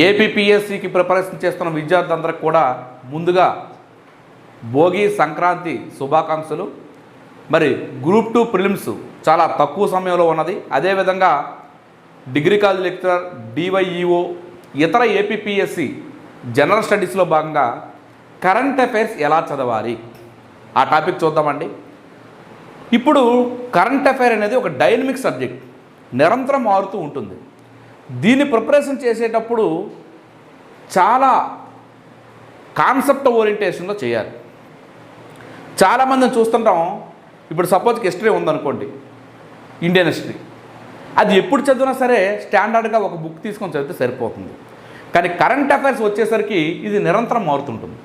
ఏపీపీఎస్సికి preparation చేస్తున్న విద్యార్థులందరికీ కూడా ముందుగా భోగి సంక్రాంతి శుభాకాంక్షలు. మరి గ్రూప్ టూ ప్రిలిమ్స్ చాలా తక్కువ సమయంలో ఉన్నది. అదేవిధంగా డిగ్రీ కాలేజ్ లెక్చరర్ డివైఈఓ ఇతర ఏపీపీఎస్సి జనరల్ స్టడీస్లో భాగంగా కరెంట్ అఫైర్స్ ఎలా చదవాలి? ఆ టాపిక్ చూద్దామండి. ఇప్పుడు కరెంట్ అఫైర్ అనేది ఒక డైనమిక్ సబ్జెక్ట్. నిరంతరం మారుతూ ఉంటుంది. దీన్ని ప్రిపరేషన్ చేసేటప్పుడు చాలా కాన్సెప్ట్ ఓరియంటేషన్లో చేయాలి. చాలామందిని చూస్తుంటాం ఇప్పుడు సపోజ్కి హిస్టరీ ఉందనుకోండి ఇండియన్ హిస్టరీ అది ఎప్పుడు చదివినా సరే స్టాండర్డ్గా ఒక బుక్ తీసుకొని చదివితే సరిపోతుంది. కానీ కరెంట్ అఫైర్స్ వచ్చేసరికి ఇది నిరంతరం మారుతుంటుంది.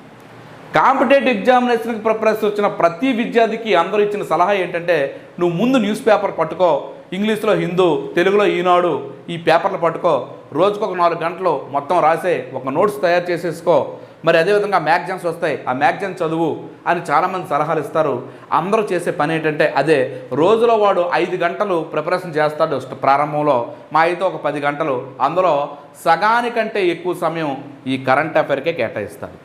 కాంపిటేటివ్ ఎగ్జామినేషన్కి ప్రిపరేషన్ వచ్చిన ప్రతి విద్యార్థికి అందరూ ఇచ్చిన సలహా ఏంటంటే నువ్వు ముందు న్యూస్ పేపర్ పట్టుకో ఇంగ్లీష్లో హిందూ తెలుగులో ఈనాడు ఈ పేపర్లు పట్టుకో. రోజుకు ఒక నాలుగు గంటలు మొత్తం రాసే ఒక నోట్స్ తయారు చేసేసుకో. మరి అదేవిధంగా మ్యాగజైన్స్ వస్తాయి. ఆ మ్యాగజైన్ చదువు అని చాలామంది సలహాలు ఇస్తారు. అందరూ చేసే పని ఏంటంటే అదే రోజులో వాడు ఐదు గంటలు ప్రిపరేషన్ చేస్తాడు ప్రారంభంలో. మా అయితే ఒక పది గంటలు. అందులో సగానికంటే ఎక్కువ సమయం ఈ కరెంట్ అఫైర్కే కేటాయిస్తాడు.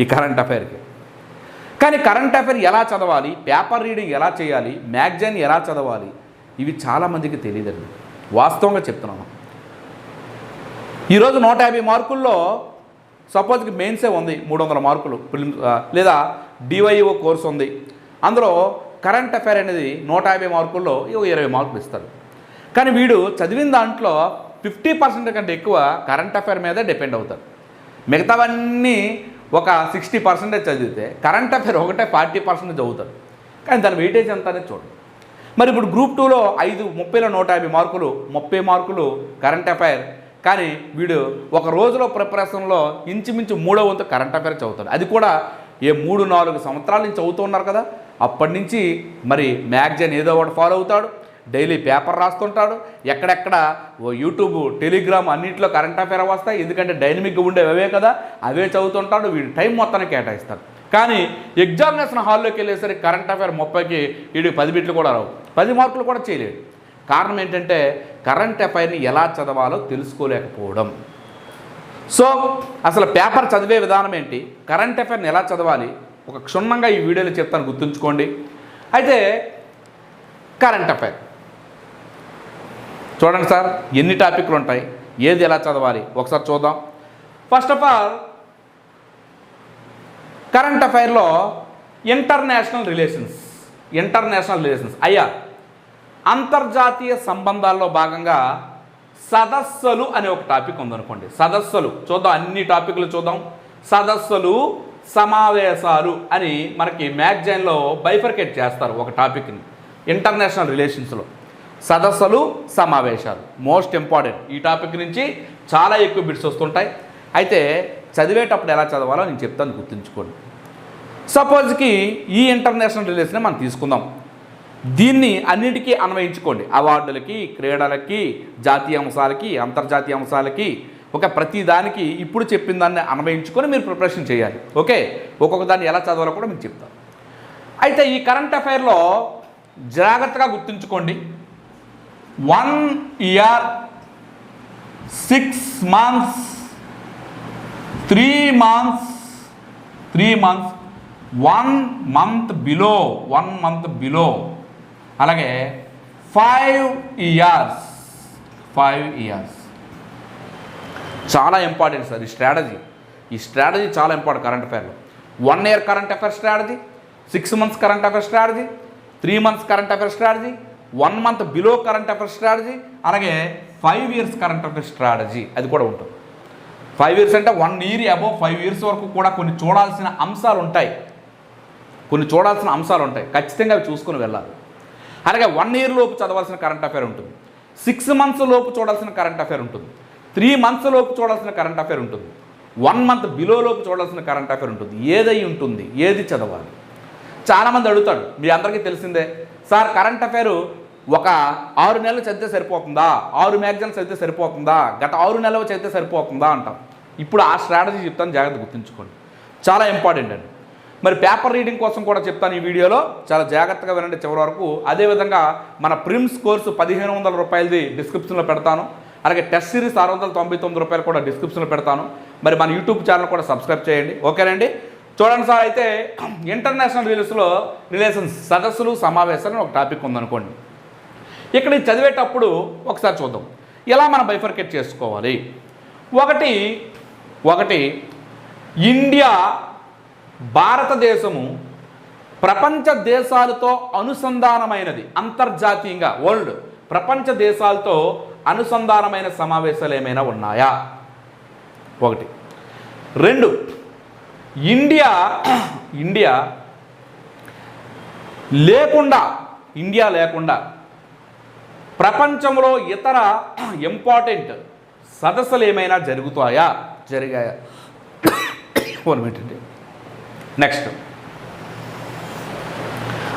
ఈ కరెంట్ అఫైర్కి కానీ కరెంట్ అఫైర్ ఎలా చదవాలి? పేపర్ రీడింగ్ ఎలా చేయాలి? మ్యాగజైన్ ఎలా చదవాలి? ఇవి చాలామందికి తెలియదండి. వాస్తవంగా చెప్తున్నాను. ఈరోజు నూట యాభై మార్కుల్లో సపోజ్కి మెయిన్సే ఉంది మూడు వందల మార్కులు ప్రిలిమ్ లేదా డివైఓ కోర్స్ ఉంది. అందులో కరెంట్ అఫైర్ అనేది నూట యాభై మార్కుల్లో ఇరవై మార్కులు ఇస్తారు. కానీ వీడు చదివిన దాంట్లో ఫిఫ్టీ పర్సెంట్ కంటే ఎక్కువ కరెంట్ అఫైర్ మీదే డిపెండ్ అవుతారు మిగతావన్నీ ఒక సిక్స్టీ పర్సెంటేజ్ చదివితే కరెంట్ అఫైర్ ఒకటే ఫార్టీ పర్సెంటేజ్ చదువుతారు కానీ దాని వెయిటేజ్ ఎంత అనేది చూడండి. మరి ఇప్పుడు గ్రూప్ టూలో ఐదు ముప్పైలో నూట యాభై మార్కులు ముప్పై మార్కులు కరెంట్ అఫైర్ కానీ వీడు ఒక రోజులో ప్రిపరేషన్లో ఇంచుమించు మూడో వంతు కరెంట్ అఫైర్ చదువుతాడు. అది కూడా ఏ మూడు నాలుగు సంవత్సరాల నుంచి చదువుతూ ఉన్నారు కదా. అప్పటి నుంచి మరి మ్యాగజైన్ ఏదో ఒకటి ఫాలో అవుతాడు. డైలీ పేపర్ రాస్తుంటాడు. ఎక్కడెక్కడ ఓ యూట్యూబ్ టెలిగ్రామ్ అన్నింటిలో కరెంట్ అఫైర్ వస్తాయి. ఎందుకంటే డైనమిక్గా ఉండేవి అవే కదా. అవే చదువుతుంటాడు. వీడు టైం మొత్తాన్ని కేటాయిస్తాడు. కానీ ఎగ్జామినేషన్ హాల్లోకి వెళ్ళేసరికి కరెంట్ అఫైర్ ముప్పైకి వీడికి పది బిట్లు కూడా రావు. పది మార్కులు కూడా చేయలేడు. కారణం ఏంటంటే కరెంట్ అఫైర్ని ఎలా చదవాలో తెలుసుకోలేకపోవడం. సో అసలు పేపర్ చదివే విధానం ఏంటి? కరెంట్ అఫైర్ని ఎలా చదవాలి? ఒక క్షుణ్ణంగా ఈ వీడియోలో చెప్తాను గుర్తుంచుకోండి. అయితే కరెంట్ అఫైర్. చూడండి సార్ ఎన్ని టాపిక్లు ఉంటాయి? ఏది ఎలా చదవాలి? ఒకసారి చూద్దాం. ఫస్ట్ ఆఫ్ ఆల్ కరెంట్ అఫైర్లో ఇంటర్నేషనల్ రిలేషన్స్ ఇంటర్నేషనల్ రిలేషన్స్. అయ్యా అంతర్జాతీయ సంబంధాల్లో భాగంగా సదస్సులు అనే ఒక టాపిక్ ఉందనుకోండి. సదస్సులు. చూద్దాం అన్ని టాపిక్లు చూద్దాం. సదస్సులు సమావేశాలు అని మనకి మ్యాగజైన్లో బైఫర్కేట్ చేస్తారు ఒక టాపిక్ని. ఇంటర్నేషనల్ రిలేషన్స్లో. సదస్సులు సమావేశాలు. Most important. ఈ టాపిక్ నుంచి చాలా ఎక్కువ బిట్స్ వస్తుంటాయి. అయితే చదివేటప్పుడు ఎలా చదవాలో నేను చెప్తాను గుర్తుంచుకోండి. సపోజ్కి ఈ ఇంటర్నేషనల్ రిలేషన్ మనం తీసుకుందాం. దీన్ని అన్నిటికీ అన్వయించుకోండి. అవార్డులకి క్రీడలకి జాతీయ అంశాలకి అంతర్జాతీయ అంశాలకి ఒక ప్రతి దానికి ఇప్పుడు చెప్పిన దాన్ని అన్వయించుకొని మీరు ప్రిపరేషన్ చేయాలి. ఓకే? ఒక్కొక్క దాన్ని ఎలా చదవాలో కూడా మీకు చెప్తాను. అయితే ఈ కరెంట్ అఫైర్లో జాగ్రత్తగా గుర్తుంచుకోండి. One year six months three months three months one month below one month below అలాగే ఫైవ్ ఇయర్స్ ఫైవ్ ఇయర్స్ చాలా ఇంపార్టెంట్ సార్ ఈ స్ట్రాటజీ ఈ స్ట్రాటజీ చాలా important current అఫైర్లో one year current affair strategy six months current affair strategy three months current affair strategy one month below current affair strategy అలాగే five years current affair strategy అది కూడా ఉంటుంది. Five years అంటే one year above five years వరకు కూడా కొన్ని చూడాల్సిన అంశాలు ఉంటాయి. కొన్ని చూడాల్సిన అంశాలు ఉంటాయి. ఖచ్చితంగా అవి చూసుకుని వెళ్ళాలి. అలాగే వన్ ఇయర్ లోపు చదవాల్సిన కరెంట్ అఫైర్ ఉంటుంది. సిక్స్ మంత్స్ లోపు చూడాల్సిన కరెంట్ అఫైర్ ఉంటుంది. త్రీ మంత్స్ లోపు చూడాల్సిన కరెంట్ అఫైర్ ఉంటుంది. వన్ మంత్ బిలో లోపు చూడాల్సిన కరెంట్ అఫైర్ ఉంటుంది. ఏదై ఉంటుంది ఏది చదవాలి? చాలామంది అడుగుతాడు మీ అందరికీ తెలిసిందే. సార్ కరెంట్ అఫైరు ఒక ఆరు నెలలు చదివితే సరిపోతుందా? ఆరు మ్యాగజైన్స్ చదివితే సరిపోతుందా? గత ఆరు నెలలు చదివితే సరిపోతుందా అంటాం. ఇప్పుడు ఆ స్ట్రాటజీ చెప్తాను జాగ్రత్త గుర్తుంచుకోండి. చాలా ఇంపార్టెంట్ అండి. మరి పేపర్ రీడింగ్ కోసం కూడా చెప్తాను ఈ వీడియోలో. చాలా జాగ్రత్తగా వినండి చివరి వరకు. అదేవిధంగా మన ప్రిమ్స్ కోర్సు పదిహేను వందల రూపాయలది డిస్క్రిప్షన్లో పెడతాను. అలాగే టెస్ట్ సిరీస్ ఆరు వందల తొంభై తొమ్మిది రూపాయలు కూడా డిస్క్రిప్షన్లో పెడతాను. మరి మన యూట్యూబ్ ఛానల్ కూడా సబ్స్క్రైబ్ చేయండి. ఓకేనండి? చూడండి సార్ అయితే ఇంటర్నేషనల్ రిలేషన్స్లో రిలేషన్స్ సదస్సులు సమావేశాలు ఒక టాపిక్ ఉందనుకోండి. ఇక్కడ చదివేటప్పుడు ఒకసారి చూద్దాం. ఎలా మనం బైఫర్కేట్ చేసుకోవాలి? ఒకటి ఒకటి ఇండియా భారతదేశము ప్రపంచ దేశాలతో అనుసంధానమైనది అంతర్జాతీయంగా వరల్డ్. ప్రపంచ దేశాలతో అనుసంధానమైన సమావేశాలు ఏమైనా ఉన్నాయా? ఒకటి. రెండు ఇండియా ఇండియా లేకుండా ఇండియా లేకుండా ప్రపంచంలో ఇతర ఇంపార్టెంట్ సదస్సులు ఏమైనా జరుగుతాయా? జరిగాయా? వన్ మినిట్ అండి నెక్స్ట్.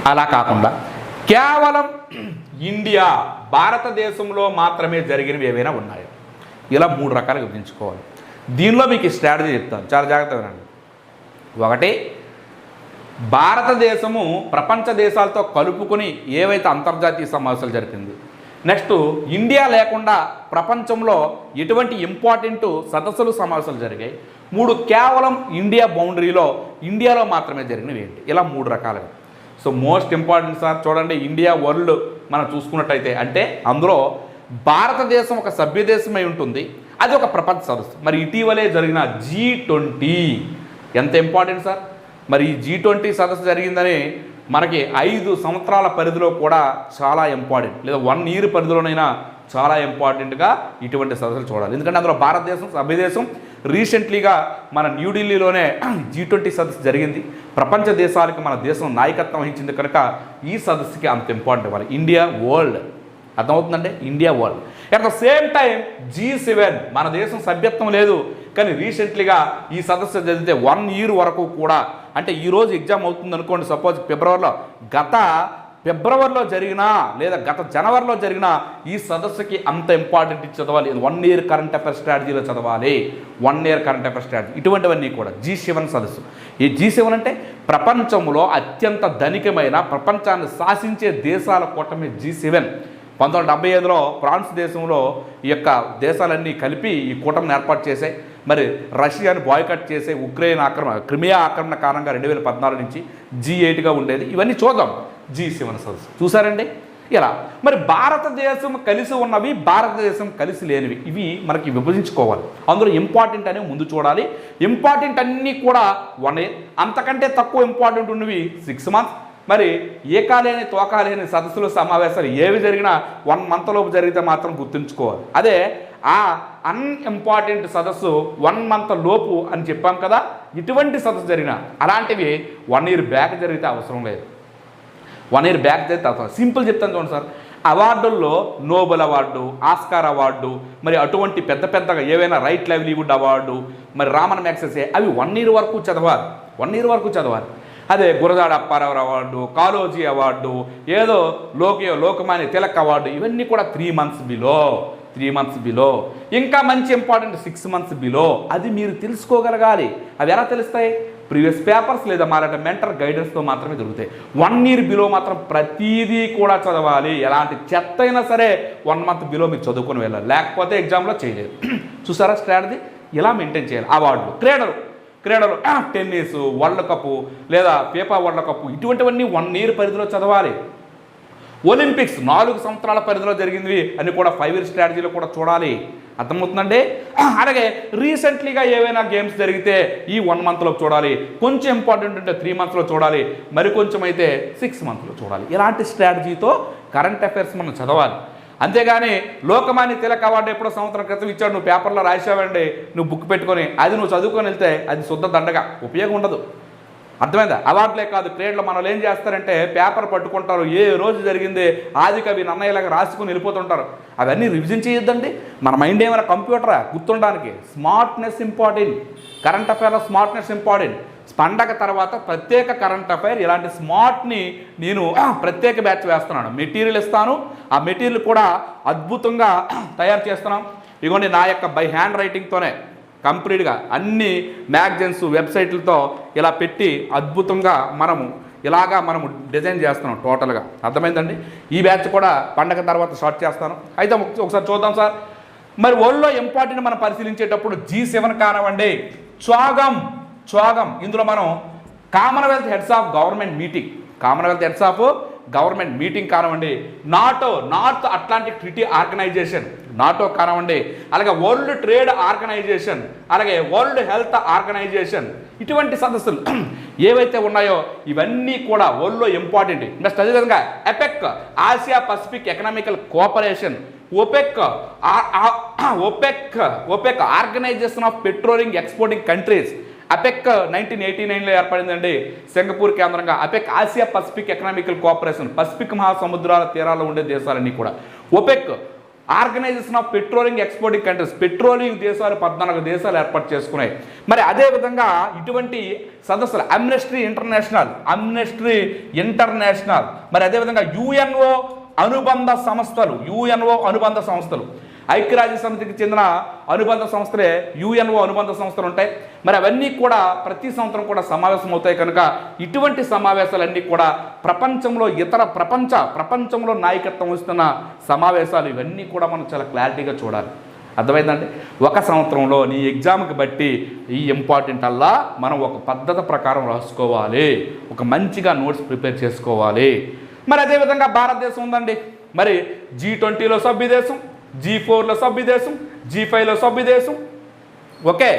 అలా కాకుండా కేవలం ఇండియా భారతదేశంలో మాత్రమే జరిగినవి ఏవైనా ఉన్నాయా? ఇలా మూడు రకాలుగా విభజించుకోవాలి దీనిలో మీకు ఈ స్ట్రాటజీ చెప్తాను. చాలా జాగ్రత్తగా వినండి. ఒకటి భారతదేశము ప్రపంచ దేశాలతో కలుపుకొని ఏవైతే అంతర్జాతీయ సమావేశాలు జరిపింది నెక్స్ట్ ఇండియా లేకుండా ప్రపంచంలో ఎటువంటి ఇంపార్టెంట్ సదస్సులు సమావేశాలు జరిగాయి? మూడు కేవలం ఇండియా బౌండరీలో ఇండియాలో మాత్రమే జరిగినవి ఏంటి? ఇలా మూడు రకాలుగా. సో మోస్ట్ ఇంపార్టెంట్ సార్ చూడండి ఇండియా వరల్డ్ మనం చూసుకున్నట్టయితే అంటే అందులో భారతదేశం ఒక సభ్యదేశమై ఉంటుంది. అది ఒక ప్రపంచ సదస్సు. మరి ఇటీవలే జరిగిన జీ ట్వంటీ ఎంత ఇంపార్టెంట్ సార్? మరి ఈ జీ ట్వంటీ సదస్సు జరిగిందని మనకి ఐదు సంవత్సరాల పరిధిలో కూడా చాలా ఇంపార్టెంట్ లేదా వన్ ఇయర్ పరిధిలోనైనా చాలా ఇంపార్టెంట్గా ఇటువంటి సదస్సులు చూడాలి. ఎందుకంటే అందులో భారతదేశం సభ్యదేశం రీసెంట్లీగా మన న్యూఢిల్లీలోనే జీ ట్వంటీ సదస్సు జరిగింది. ప్రపంచ దేశాలకు మన దేశం నాయకత్వం వహించింది కనుక ఈ సదస్సుకి అంత ఇంపార్టెంట్ ఇవ్వాలి. India world అర్థమవుతుందంటే India world at the same time G seven మన దేశం సభ్యత్వం లేదు. కానీ రీసెంట్లీగా ఈ సదస్సు జరిగితే వన్ ఇయర్ వరకు కూడా అంటే ఈరోజు ఎగ్జామ్ అవుతుంది అనుకోండి సపోజ్ ఫిబ్రవరిలో. గత ఫిబ్రవరిలో జరిగినా లేదా గత జనవరిలో జరిగిన ఈ సదస్సుకి అంత ఇంపార్టెంట్ ఇచ్చి చదవాలి. వన్ ఇయర్ కరెంట్ అఫేర్ స్ట్రాటజీలో చదవాలి. One year current affair strategy ఇటువంటివన్నీ కూడా జీ సెవెన్ సదస్సు. ఈ జీ సెవెన్ అంటే ప్రపంచంలో అత్యంత ధనికమైన ప్రపంచాన్ని శాసించే దేశాల కూటమి జీ సెవెన్ పంతొమ్మిది వందల డెబ్బై ఐదులో ఫ్రాన్స్ దేశంలో ఈ యొక్క దేశాలన్నీ కలిపి ఈ కూటమిని ఏర్పాటు చేశాయి మరి రష్యాని బాయ్కట్ చేసే ఉక్రెయిన్ ఆక్రమణ క్రిమియా ఆక్రమణ కారణంగా రెండు వేల పద్నాలుగు నుంచి జీ ఎయిట్గా ఉండేది. ఇవన్నీ చూద్దాం. జీ సెవెన్ సదస్సు. చూసారండి ఇలా. మరి భారతదేశం కలిసి ఉన్నవి భారతదేశం కలిసి లేనివి ఇవి మనకి విభజించుకోవాలి. అందులో ఇంపార్టెంట్ అనేవి ముందు చూడాలి. ఇంపార్టెంట్ అన్నీ కూడా వన్ ఇయర్. అంతకంటే తక్కువ ఇంపార్టెంట్ ఉన్నవి సిక్స్ మంత్స్. మరి ఏకాలేని తోకాలేని సదస్సులు సమావేశాలు ఏవి జరిగినా వన్ మంత్ లోపు జరిగితే మాత్రం గుర్తుంచుకోవాలి. అదే ఆ అన్ఇంపార్టెంట్ సదస్సు వన్ మంత్ లోపు అని చెప్పాం కదా ఇటువంటి సదస్సు జరిగిన అలాంటివి వన్ ఇయర్ బ్యాక్ జరిగితే అవసరం లేదు. వన్ ఇయర్ బ్యాక్ జరిగితే అవసరం సింపుల్ చెప్తాను చూడండి సార్. అవార్డుల్లో నోబెల్ అవార్డు ఆస్కార్ అవార్డు మరి అటువంటి పెద్ద పెద్దగా ఏవైనా రైట్ లైవ్లీవుడ్ అవార్డు మరి రామన్ ఏ అవి వన్ ఇయర్ వరకు చదవాలి. వన్ ఇయర్ వరకు చదవాలి. అదే గురదాడ అప్పారావు అవార్డు కాలోజీ అవార్డు ఏదో లోకయో లోకమాన్య తిలక్ అవార్డు ఇవన్నీ కూడా three months below three months below ఇంకా మంచి ఇంపార్టెంట్ సిక్స్ మంత్స్ బిలో అది మీరు తెలుసుకోగలగాలి. అవి ఎలా తెలుస్తాయి? ప్రీవియస్ పేపర్స్ లేదా మాలాంటి మెంటర్ గైడెన్స్తో మాత్రమే దొరుకుతాయి. వన్ ఇయర్ బిలో మాత్రం ప్రతిదీ కూడా చదవాలి. ఎలాంటి చెత్త అయినా సరే వన్ మంత్ బిలో మీరు చదువుకొని వెళ్ళాలి. లేకపోతే ఎగ్జామ్లో చేయలేదు. చూసారా స్ట్రాటజీ ఇలా మెయింటైన్ చేయాలి. అవార్డులు. క్రీడలు క్రీడలు. టెన్నిస్ వరల్డ్ కప్ లేదా ఫీఫా వరల్డ్ కప్ ఇటువంటివన్నీ వన్ ఇయర్ పరిధిలో చదవాలి. ఒలింపిక్స్ నాలుగు సంవత్సరాల పరిధిలో జరిగింది అని కూడా ఫైవ్ ఇయర్ స్ట్రాటజీలో కూడా చూడాలి. అర్థమవుతుందండి? అలాగే రీసెంట్లీగా ఏవైనా గేమ్స్ జరిగితే ఈ వన్ మంత్లో చూడాలి. కొంచెం ఇంపార్టెంట్ ఉంటే త్రీ మంత్స్లో చూడాలి. మరి కొంచెం అయితే సిక్స్ మంత్స్లో చూడాలి. ఇలాంటి స్ట్రాటజీతో కరెంట్ అఫైర్స్ మనం చదవాలి. అంతేగాని లోకమాన్య తిలక్ అవార్డు ఎప్పుడో సంవత్సరం క్రితం ఇచ్చాడు నువ్వు పేపర్లో రాసావండి నువ్వు బుక్ పెట్టుకొని అది నువ్వు చదువుకొని వెళ్తే అది శుద్ధ దండగా. ఉపయోగం ఉండదు. అర్థమైందా? అవార్డులే కాదు ట్రేడ్లో మనలో ఏం చేస్తారంటే పేపర్ పట్టుకుంటారు ఏ రోజు జరిగింది ఆది కవి నన్నయ్యలాగా రాసుకుని వెళ్ళిపోతుంటారు. అవన్నీ రివిజన్ చేయొద్దండి. మన మైండ్ ఏమైనా కంప్యూటరా? గుర్తుండడానికి. Smartness important. కరెంట్ అఫైర్లో స్మార్ట్నెస్ ఇంపార్టెంట్. పండగ తర్వాత ప్రత్యేక కరెంట్ అఫైర్ ఇలాంటి స్మార్ట్ని నేను ప్రత్యేక బ్యాచ్ వేస్తున్నాను. మెటీరియల్ ఇస్తాను. ఆ మెటీరియల్ కూడా అద్భుతంగా తయారు చేస్తున్నాం. ఇదిగోండి నా యొక్క బై హ్యాండ్ రైటింగ్తోనే కంప్లీట్గా అన్ని మ్యాగజైన్స్ వెబ్సైట్లతో ఇలా పెట్టి అద్భుతంగా మనము ఇలాగా మనము డిజైన్ చేస్తున్నాం టోటల్గా అర్థమైందండి? ఈ బ్యాచ్ కూడా పండగ తర్వాత షార్ట్ చేస్తాను. అయితే ఒకసారి చూద్దాం సార్. మరి వరల్డ్లో ఇంపార్టెంట్ మనం పరిశీలించేటప్పుడు జీ సెవెన్ కానివ్వండి స్వాగం త్యాగం ఇందులో మనం Commonwealth heads of government meeting Commonwealth heads of government meeting కానివ్వండి NATO North Atlantic treaty organization NATO కానివ్వండి అలాగే వరల్డ్ ట్రేడ్ ఆర్గనైజేషన్ అలాగే వరల్డ్ హెల్త్ ఆర్గనైజేషన్ ఇటువంటి సదస్సులు ఏవైతే ఉన్నాయో ఇవన్నీ కూడా వరల్డ్లో ఇంపార్టెంట్ నెక్స్ట్ అదేవిధంగా APEC Asia Pacific economical cooperation OPEC OPEC OPEC organization of petroleum exporting countries APEC nineteen eighty నైన్లో ఏర్పడిందండి సింగపూర్ కేంద్రంగా. APEC Asia Pacific economical cooperation Pacific మహాసముద్రాల తీరాల్లో ఉండే దేశాలన్నీ కూడా. OPEC organization of petroleum exporting countries petroleum దేశాలు పద్నాలుగు దేశాలు ఏర్పాటు చేసుకున్నాయి. మరి అదే విధంగా ఇటువంటి సదస్సులు అమ్నెస్ట్రీ ఇంటర్నేషనల్ అమ్నెస్ట్రీ ఇంటర్నేషనల్. మరి అదేవిధంగా యుఎన్ఓ అనుబంధ సంస్థలు యుఎన్ఓ అనుబంధ సంస్థలు. ఐక్యరాజ్య సమితికి చెందిన అనుబంధ సంస్థలే యుఎన్ఓ అనుబంధ సంస్థలు ఉంటాయి. మరి అవన్నీ కూడా ప్రతి సంవత్సరం కూడా సమావేశం అవుతాయి కనుక ఇటువంటి సమావేశాలన్నీ కూడా ప్రపంచంలో ఇతర ప్రపంచ ప్రపంచంలో నాయకత్వం వస్తున్న సమావేశాలు ఇవన్నీ కూడా మనం చాలా క్లారిటీగా చూడాలి. అర్థమైందండి? ఒక సంవత్సరంలో నీ ఎగ్జామ్కి బట్టి ఈ ఇంపార్టెంట్ అల్లా మనం ఒక పద్ధతి ప్రకారం రాసుకోవాలి. ఒక మంచిగా నోట్స్ ప్రిపేర్ చేసుకోవాలి. మరి అదేవిధంగా భారతదేశం ఉందండి. మరి జీ ట్వంటీలో సభ్యదేశం జీ ఫోర్లో సభ్యదేశం జీ ఫైవ్లో సభ్యదేశం ఓకే?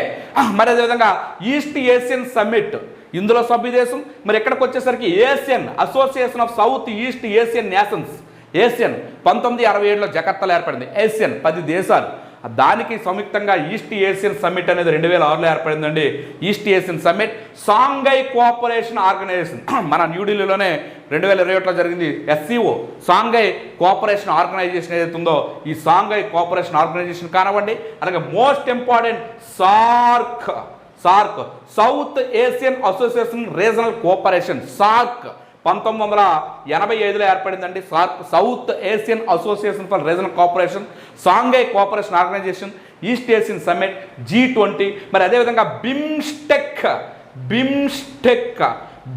మరి అదేవిధంగా ఈస్ట్ ఏషియన్ సమ్మిట్ ఇందులో సభ్యదేశం మరి ఎక్కడికి వచ్చేసరికి Asian association of South East Asian nations Asian పంతొమ్మిది అరవై ఏడులో జకర్తలు ఏర్పడింది. ఏషియన్ పది దేశాలు. దానికి సంయుక్తంగా ఈస్ట్ ఏషియన్ సమ్మిట్ అనేది రెండు వేల ఆరులో ఏర్పడిందండి. East Asian summit Shanghai cooperation organization మన న్యూఢిల్లీలోనే రెండు వేల ఇరవై ఒకటిలో జరిగింది ఎస్సీఓ సాంఘై కోఆపరేషన్ ఆర్గనైజేషన్ ఏదైతే ఉందో ఈ సాంఘై కోఆపరేషన్ ఆర్గనైజేషన్ కానివ్వండి అలాగే most important SAARC SAARC South Asian association regional cooperation SAARC పంతొమ్మిది వందల ఎనభై ఐదులో ఏర్పడిందండి South Asian association for regional cooperation Shanghai cooperation organization East Asian summit G twenty మరి అదేవిధంగా BIMSTEC BIMSTEC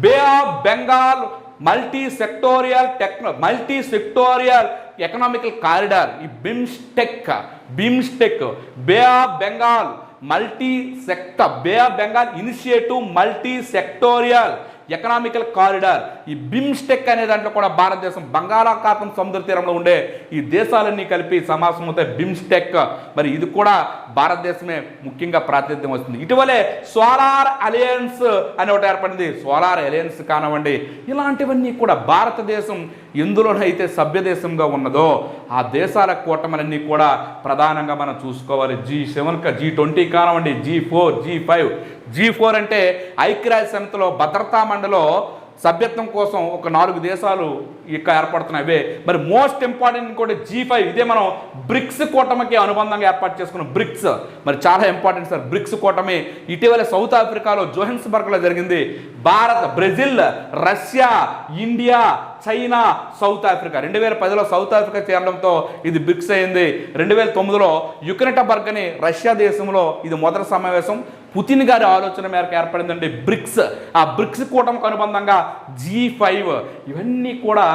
bay of Bengal multi sectoral techno multi sectoral economical corridor ఈ BIMSTEC BIMSTEC bay of Bengal multi sect bay of Bengal initiative multi sectoral economical corridor ఈ BIMSTEC అనే దాంట్లో కూడా భారతదేశం బంగాళాఖాతం సముద్ర తీరంలో ఉండే ఈ దేశాలన్నీ కలిపి సమాసం అవుతాయి బిమ్స్టెక్ మరి ఇది కూడా భారతదేశమే ముఖ్యంగా ప్రాతినిధ్యం వస్తుంది. ఇటీవలే సోలార్ అలయన్స్ అనే ఒకటి ఏర్పడింది. సోలార్ అలయన్స్ కానివ్వండి ఇలాంటివన్నీ కూడా భారతదేశం ఎందులోనైతే సభ్యదేశంగా ఉన్నదో ఆ దేశాల కూటమలన్నీ కూడా ప్రధానంగా మనం చూసుకోవాలి. జీ సెవెన్ జీ ట్వంటీ కానివ్వండి G four G five. G four అంటే ఐక్యరాజ్య సమితిలో భద్రతా మండలిలో సభ్యత్వం కోసం ఒక నాలుగు దేశాలు ఇక ఏర్పడుతున్నాయి. అవే. మరి మోస్ట్ ఇంపార్టెంట్ కూడా జీ ఫైవ్. ఇదే మనం బ్రిక్స్ కూటమికి అనుబంధంగా ఏర్పాటు చేసుకున్న. బ్రిక్స్. మరి చాలా ఇంపార్టెంట్ సార్. బ్రిక్స్ కూటమి ఇటీవల సౌత్ ఆఫ్రికాలో జోహెన్స్బర్గ్లో జరిగింది. Bharat Brazil Russia India China South Africa. రెండు వేల పదిలో సౌత్ ఆఫ్రికా చేరడంతో ఇది బ్రిక్స్ అయింది. రెండు వేల తొమ్మిదిలో యుక్రెటబర్గ్ అని రష్యా దేశంలో ఇది మొదటి సమావేశం. పుతిన్ గారి ఆలోచన మేరకు ఏర్పడిందండి బ్రిక్స్. ఆ బ్రిక్స్ కూటమికి అనుబంధంగా జీ ఫైవ్ ఇవన్నీ కూడా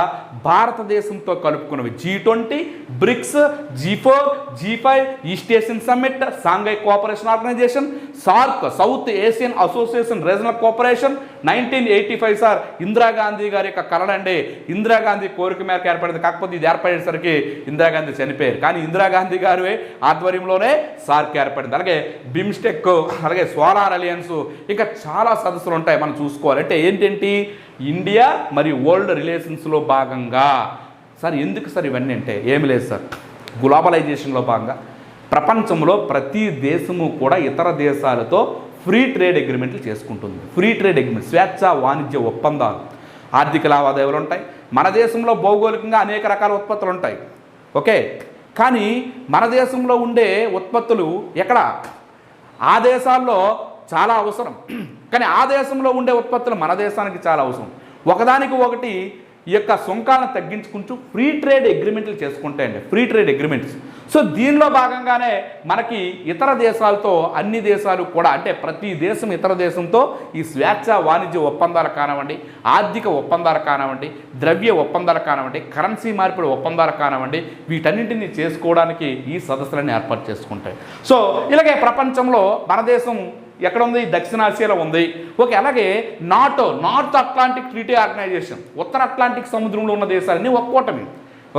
భారతదేశంతో కలుపుకున్నవి. G twenty BRICS G four G five East Asian summit Sangai cooperation organisation SAARC south Asian association regional cooperation nineteen eighty five sir Indira Gandhi గారి యొక్క కలడండి. ఇందిరాగాంధీ కోరిక మేరకు ఏర్పడింది. కాకపోతే ఇది ఏర్పడేసరికి ఇందిరాగాంధీ చనిపోయారు. కానీ ఇందిరాగాంధీ గారి ఆధ్వర్యంలోనే సార్క్ ఏర్పడింది. అలాగే బిమ్స్టెక్ అలాగే సోలార్ అలియన్స్ ఇంకా చాలా సదస్సులు ఉంటాయి మనం చూసుకోవాలి. అంటే ఏంటంటే? ఇండియా మరియు వరల్డ్ రిలేషన్స్లో భాగంగా. సార్ ఎందుకు సార్ ఇవన్నీ అంటే? ఏమి లేదు సార్. గ్లోబలైజేషన్లో భాగంగా. ప్రపంచంలో ప్రతి దేశము కూడా ఇతర దేశాలతో ఫ్రీ ట్రేడ్ అగ్రిమెంట్లు చేసుకుంటుంది. ఫ్రీ ట్రేడ్ అగ్రిమెంట్ స్వేచ్ఛ వాణిజ్య ఒప్పందాలు. ఆర్థిక లావాదేవీలు ఉంటాయి. మన దేశంలో భౌగోళికంగా అనేక రకాల ఉత్పత్తులు ఉంటాయి. ఓకే? కానీ మన దేశంలో ఉండే ఉత్పత్తులు ఎక్కడ? ఆ దేశాల్లో చాలా అవసరం. కానీ ఆ దేశంలో ఉండే ఉత్పత్తులు మన దేశానికి చాలా అవసరం. ఒకదానికి ఒకటి ఈ యొక్క సుంకాలను తగ్గించుకుంటూ ఫ్రీ ట్రేడ్ అగ్రిమెంట్లు చేసుకుంటాయండి ఫ్రీ ట్రేడ్ అగ్రిమెంట్స్. సో దీనిలో భాగంగానే మనకి ఇతర దేశాలతో అన్ని దేశాలు కూడా అంటే ప్రతి దేశం ఇతర దేశంతో ఈ స్వేచ్ఛ వాణిజ్య ఒప్పందాలు కానివ్వండి ఆర్థిక ఒప్పందాలు కానివ్వండి ద్రవ్య ఒప్పందాలు కానివ్వండి కరెన్సీ మార్పిడి ఒప్పందాలు కానివ్వండి వీటన్నింటినీ చేసుకోవడానికి ఈ సదస్సులన్నీ ఏర్పాటు చేసుకుంటాయి. సో ఇలాగే ప్రపంచంలో మన దేశం ఎక్కడ ఉంది దక్షిణాసియాలో ఉంది. ఓకే అలాగే NATO North Atlantic treaty organization ఉత్తర అట్లాంటిక్ సముద్రంలో ఉన్న దేశాలన్నీ ఒక కూటమి.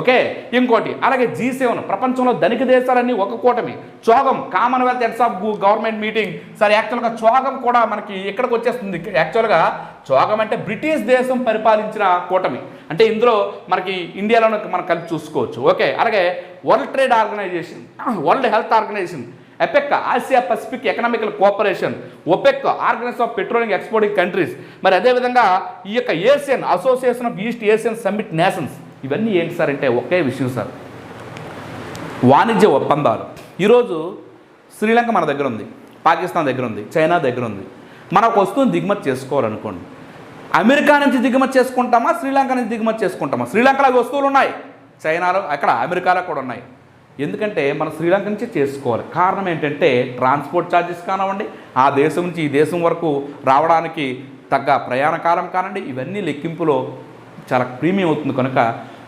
ఓకే ఇంకోటి అలాగే జీ సెవెన్ ప్రపంచంలో ధనిక దేశాలన్నీ ఒక కూటమి. CHOGM Commonwealth heads of government meeting. సరే యాక్చువల్గా చోగం కూడా మనకి ఎక్కడికి వచ్చేస్తుంది. యాక్చువల్గా చోగం అంటే బ్రిటిష్ దేశం పరిపాలించిన కూటమి. అంటే ఇందులో మనకి ఇండియాలో మనం కలిపి చూసుకోవచ్చు. ఓకే అలాగే world trade organization world health organization. APEC Asia Pacific economical cooperation OPEC organization of petroleum exporting countries మరి అదేవిధంగా ఈ యొక్క Asian association of East Asian summit nations ఇవన్నీ ఏంటి సార్ అంటే ఒకే విషయం సార్. వాణిజ్య ఒప్పందాలు. ఈరోజు శ్రీలంక మన దగ్గర ఉంది పాకిస్తాన్ దగ్గర ఉంది చైనా దగ్గర ఉంది. మన ఒక వస్తువుని దిగుమతి చేసుకోవాలనుకోండి. అమెరికా నుంచి దిగుమతి చేసుకుంటామా శ్రీలంక నుంచి దిగుమతి చేసుకుంటామా? శ్రీలంకలో వస్తువులు ఉన్నాయి. చైనాలో అక్కడ అమెరికాలో కూడా ఉన్నాయి. ఎందుకంటే మన శ్రీలంక నుంచి చేసుకోవాలి. కారణం ఏంటంటే ట్రాన్స్పోర్ట్ ఛార్జెస్ కానివ్వండి ఆ దేశం నుంచి ఈ దేశం వరకు రావడానికి తగ్గ ప్రయాణ కాలం కానివ్వండి ఇవన్నీ లెక్కింపులో చాలా ప్రీమియం అవుతుంది కనుక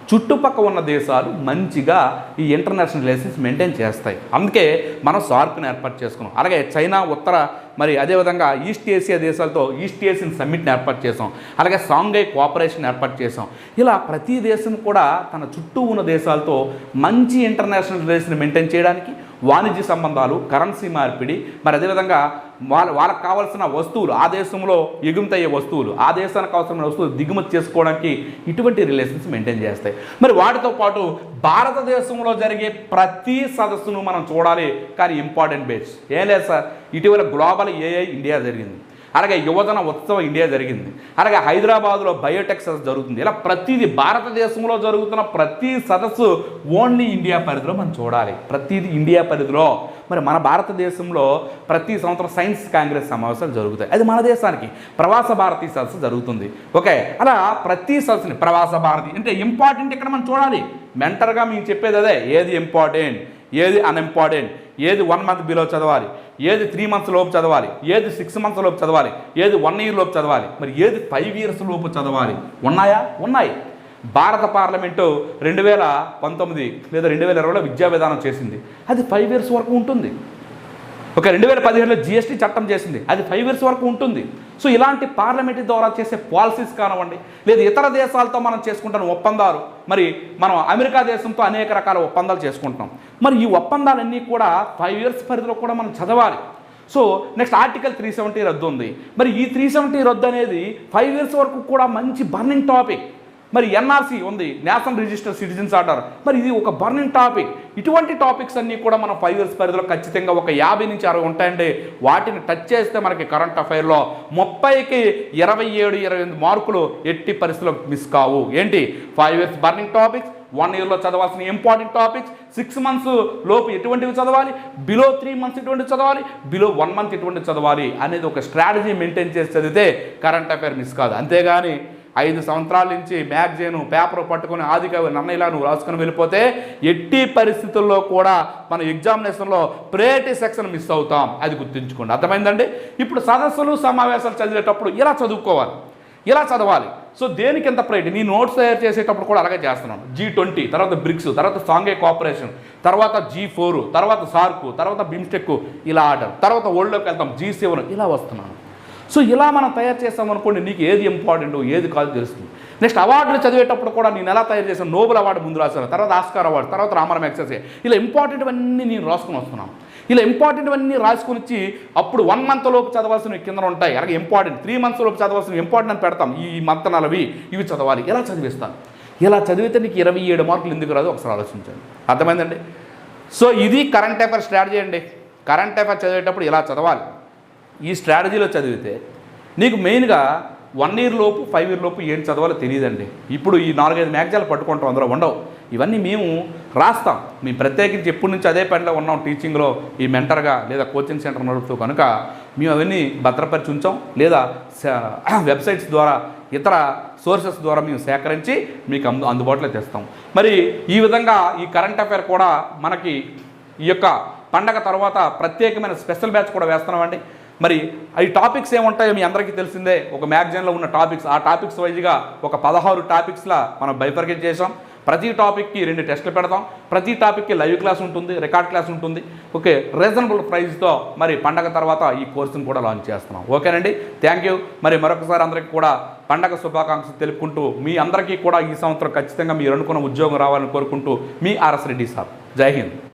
చుట్టుపక్క ఉన్న దేశాలు మంచిగా ఈ ఇంటర్నేషనల్ రిలేషన్స్ మెయింటైన్ చేస్తాయి. అందుకే మనం సార్క్ని ఏర్పాటు చేసుకున్నాం. అలాగే చైనా ఉత్తర మరి అదేవిధంగా ఈస్ట్ ఏషియా దేశాలతో ఈస్ట్ ఏషియన్ సమ్మిట్ని ఏర్పాటు చేసాం. అలాగే సాంఘై కోఆపరేషన్ ఏర్పాటు చేసాం. ఇలా ప్రతి దేశం కూడా తన చుట్టూ ఉన్న దేశాలతో మంచి ఇంటర్నేషనల్ రిలేషన్ మెయింటైన్ చేయడానికి వాణిజ్య సంబంధాలు కరెన్సీ మార్పిడి మరి అదేవిధంగా వాళ్ళ వాళ్ళకి కావాల్సిన వస్తువులు ఆ దేశంలో ఎగుమతయ్యే వస్తువులు ఆ దేశానికి అవసరమైన వస్తువులు దిగుమతి చేసుకోవడానికి ఇటువంటి రిలేషన్స్ మెయింటైన్ చేస్తాయి. మరి వాటితో పాటు భారతదేశంలో జరిగే ప్రతి సదస్సును మనం చూడాలి కానీ ఇంపార్టెంట్ బేస్ ఏం లేదు సార్ ఇటీవల గ్లోబల్ ఏఐ ఇండియా జరిగింది. అలాగే యువజన ఉత్సవం ఇండియా జరిగింది. అలాగే హైదరాబాద్లో బయోటెక్ సదస్సు జరుగుతుంది. ఇలా ప్రతిదీ భారతదేశంలో జరుగుతున్న ప్రతి సదస్సు ఓన్లీ ఇండియా పరిధిలో మనం చూడాలి. ప్రతిదీ ఇండియా పరిధిలో. మరి మన భారతదేశంలో ప్రతి సంవత్సరం సైన్స్ కాంగ్రెస్ సమావేశాలు జరుగుతాయి. అది మన దేశానికి. ప్రవాస భారతీ సదస్సు జరుగుతుంది. ఓకే? అలా ప్రతి సదస్సుని ప్రవాస భారతి అంటే ఇంపార్టెంట్ ఇక్కడ మనం చూడాలి. మెంటర్గా మేము చెప్పేది అదే. ఏది ఇంపార్టెంట్? ఏది అన్ఇంపార్టెంట్? ఏది వన్ మంత్ బిలో చదవాలి? ఏది త్రీ మంత్స్ లోపు చదవాలి? ఏది సిక్స్ మంత్స్ లోపు చదవాలి? ఏది వన్ ఇయర్ లోపు చదవాలి? మరి ఏది ఫైవ్ ఇయర్స్ లోపు చదవాలి? ఉన్నాయా? ఉన్నాయి. భారత పార్లమెంటు రెండు వేల పంతొమ్మిది లేదా రెండు వేల ఇరవైలో విద్యా విధానం చేసింది. అది ఫైవ్ ఇయర్స్ వరకు ఉంటుంది. ఒక రెండు వేల పదిహేడులో జిఎస్టీ చట్టం చేసింది. అది ఫైవ్ ఇయర్స్ వరకు ఉంటుంది. సో ఇలాంటి పార్లమెంట్ ద్వారా చేసే పాలసీస్ కానివ్వండి లేదా ఇతర దేశాలతో మనం చేసుకుంటున్న ఒప్పందాలు మరి మనం అమెరికా దేశంతో అనేక రకాల ఒప్పందాలు చేసుకుంటున్నాం. మరి ఈ ఒప్పందాలన్నీ కూడా ఫైవ్ ఇయర్స్ పరిధిలో కూడా మనం చదవాలి. So next article three seventy రద్దు ఉంది. మరి ఈ త్రీ సెవెంటీ రద్దు అనేది ఫైవ్ ఇయర్స్ వరకు కూడా మంచి బర్నింగ్ టాపిక్ మరి ఎన్ఆర్సీ ఉంది నేషనల్ రిజిస్టర్ సిటిజన్స్ ఆర్డర్. మరి ఇది ఒక బర్నింగ్ టాపిక్. ఇటువంటి టాపిక్స్ అన్నీ కూడా మనం ఫైవ్ ఇయర్స్ పరిధిలో ఖచ్చితంగా ఒక యాభై నుంచి అరవై ఉంటాయండి. వాటిని టచ్ చేస్తే మనకి కరెంట్ అఫైర్లో ముప్పైకి ఇరవై ఏడు ఇరవై ఎనిమిది మార్కులు ఎట్టి పరిస్థితుల్లో మిస్ కావు. ఏంటి? Five years burning topics one ఇయర్లో చదవాల్సిన ఇంపార్టెంట్ టాపిక్స్ సిక్స్ మంత్స్ లోపు ఎటువంటివి చదవాలి బిలో త్రీ మంత్స్ ఎటువంటి చదవాలి బిలో వన్ మంత్ ఎటువంటి చదవాలి అనేది ఒక స్ట్రాటజీ మెయింటైన్ చేసి చదివితే కరెంట్ అఫైర్ మిస్ కాదు. అంతేగాని ఐదు సంవత్సరాల నుంచి మ్యాగజైన్ పేపర్ పట్టుకొని ఆది కవి నన్నయ్యలా నువ్వు రాసుకొని వెళ్ళిపోతే ఎట్టి పరిస్థితుల్లో కూడా మన ఎగ్జామినేషన్లో ప్రేటి సెక్షన్ మిస్ అవుతాం. అది గుర్తుంచుకోండి. అర్థమైందండి? ఇప్పుడు సదస్సులు సమావేశాలు చదివేటప్పుడు ఇలా చదువుకోవాలి? ఇలా చదవాలి? సో దేనికి ఎంత ప్రైడ్ నీ నోట్స్ తయారు చేసేటప్పుడు కూడా అలాగే చేస్తున్నాను జీ ట్వంటీ తర్వాత బ్రిక్స్ తర్వాత సాంఘే కోఆపరేషన్ తర్వాత జీ ఫోర్ తర్వాత సార్కు తర్వాత బిమ్స్టెక్ ఇలా ఆర్డర్ తర్వాత వరల్డ్లోకి వెళ్తాం. జీ సెవెన్ ఇలా వస్తున్నాను సో ఇలా మనం తయారు చేస్తాం అనుకోండి నీకు ఏది ఇంపార్టెంట్ ఏది కాదు తెలుస్తుంది. నెక్స్ట్ అవార్డులు చదివేటప్పుడు కూడా నేను ఎలా తయారు చేశాను? నోబెల్ అవార్డు ముందు రాశాను తర్వాత ఆస్కార్ అవార్డు తర్వాత రామరం ఎక్సెస్ ఇలా ఇంపార్టెంట్ అన్నీ నేను రాసుకుని వస్తున్నాను. ఇలా ఇంపార్టెంట్ అన్నీ రాసుకుని వచ్చి అప్పుడు వన్ మంత్ లోపు చదవాల్సినవి కింద ఉంటాయి. అలాగే ఇంపార్టెంట్ త్రీ మంత్స్ లోపు చదవాల్సిన ఇంపార్టెంట్ అని పెడతాం. ఈ మంతనాలవి ఇవి చదవాలి. ఇలా చదివిస్తాను? ఇలా చదివితే నీకు ఇరవై ఏడు మార్కులు ఎందుకు రాదు? ఒకసారి ఆలోచించండి. అర్థమైందండి? సో ఇది కరెంట్ అఫైర్ స్ట్రాటజీ అండి కరెంట్ అఫైర్ చదివేటప్పుడు ఇలా చదవాలి. ఈ స్ట్రాటజీలో చదివితే నీకు మెయిన్గా వన్ ఇయర్ లోపు ఫైవ్ ఇయర్ లోపు ఏం చదవాలో తెలియదండి. ఇప్పుడు ఈ నాలుగైదు మ్యాగజైన్లు పట్టుకుంటాం అందులో ఉండవు. ఇవన్నీ మేము రాస్తాం. మేము ప్రత్యేకించి ఎప్పటి నుంచి అదే పనిలో ఉన్నాం టీచింగ్లో ఈ మెంటర్గా లేదా కోచింగ్ సెంటర్ నడుపుతూ కనుక మేము అవన్నీ భద్రపరిచి ఉంచాం లేదా వెబ్సైట్స్ ద్వారా ఇతర సోర్సెస్ ద్వారా మేము సేకరించి మీకు అందు అందుబాటులో తెస్తాం. మరి ఈ విధంగా ఈ కరెంట్ అఫైర్ కూడా మనకి ఈ యొక్క పండగ తర్వాత ప్రత్యేకమైన స్పెషల్ బ్యాచ్ కూడా వేస్తున్నామండి. మరి ఈ టాపిక్స్ ఏముంటాయో మీ అందరికీ తెలిసిందే. ఒక మ్యాగజైన్లో ఉన్న టాపిక్స్. ఆ టాపిక్స్ వైజ్గా ఒక పదహారు టాపిక్స్లా మనం బైఫర్కేట్ చేసాం ప్రతి టాపిక్కి రెండు టెస్టులు పెడతాం. ప్రతి టాపిక్కి లైవ్ క్లాస్ ఉంటుంది రికార్డ్ క్లాస్ ఉంటుంది. ఓకే రీజనబుల్ ప్రైస్తో మరి పండగ తర్వాత ఈ కోర్సును కూడా లాంచ్ చేస్తున్నాం. ఓకేనండి? థ్యాంక్ యూ మరి మరొకసారి అందరికీ కూడా పండగ శుభాకాంక్షలు తెలుపుకుంటూ మీ అందరికీ కూడా ఈ సంవత్సరం ఖచ్చితంగా మీరు అనుకున్న ఉద్యోగం రావాలని కోరుకుంటూ మీ ఆర్ఎస్ రెడ్డి సార్. జై హింద్.